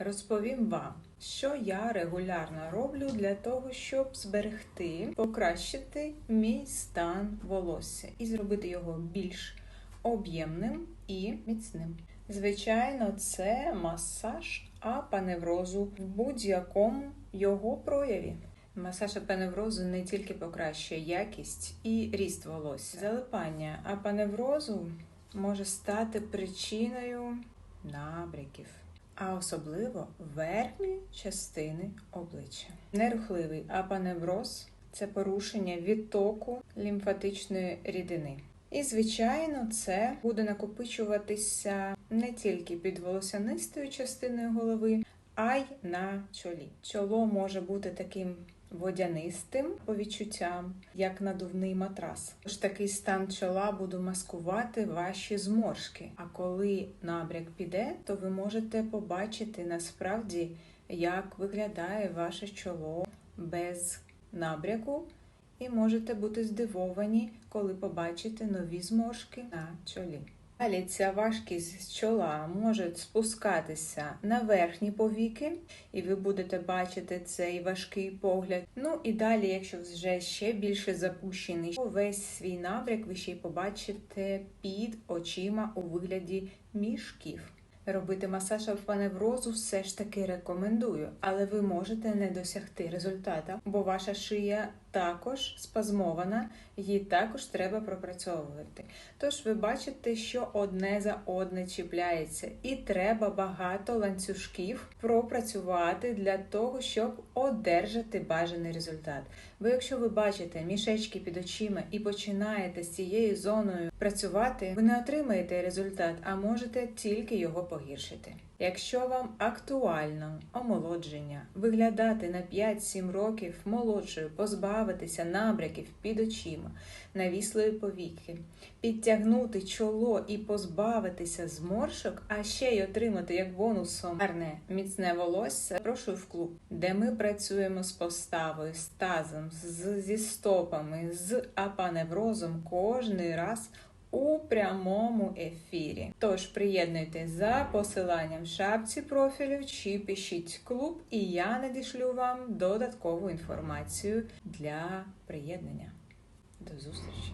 розповім вам, що я регулярно роблю для того, щоб зберегти, покращити мій стан волосся і зробити його більш об'ємним і міцним. Звичайно, це масаж апаневрозу в будь-якому його прояві. Масаж апаневрозу не тільки покращує якість і ріст волосся. Залипання апаневрозу може стати причиною набряків, а особливо верхньої частини обличчя. Нерухливий апаневроз це порушення відтоку лімфатичної рідини. І, звичайно, це буде накопичуватися не тільки під волосянистою частиною голови, а й на чолі. Чоло може бути таким водянистим по відчуттям, як надувний матрас. Тож такий стан чола буде маскувати ваші зморшки. А коли набряк піде, то ви можете побачити насправді, як виглядає ваше чоло без набряку. І можете бути здивовані, коли побачите нові зморшки на чолі. Далі ця важкість чола може спускатися на верхні повіки, і ви будете бачити цей важкий погляд. Ну і далі, якщо вже ще більше запущений, весь свій набряк ви ще й побачите під очима у вигляді мішків. Робити масаж апаневрозу все ж таки рекомендую, але ви можете не досягти результата, бо ваша шия також спазмована, її також треба пропрацьовувати. Тож ви бачите, що одне за одне чіпляється, і треба багато ланцюжків пропрацювати для того, щоб одержати бажаний результат. Бо якщо ви бачите мішечки під очима і починаєте з цією зоною працювати, ви не отримаєте результат, а можете тільки його погіршити. Якщо вам актуально омолодження, виглядати на 5-7 років молодшою, позбавитися набряків під очима, навіслої повіки, підтягнути чоло і позбавитися зморшок, а ще й отримати як бонусом гарне міцне волосся, прошу в клуб, де ми працюємо з поставою, з тазом, з, зі стопами, з апаневрозом кожний раз у прямому ефірі. Тож приєднуйтесь за посиланням в шапці профілю чи пишіть клуб, і я надішлю вам додаткову інформацію для приєднання. До зустрічі!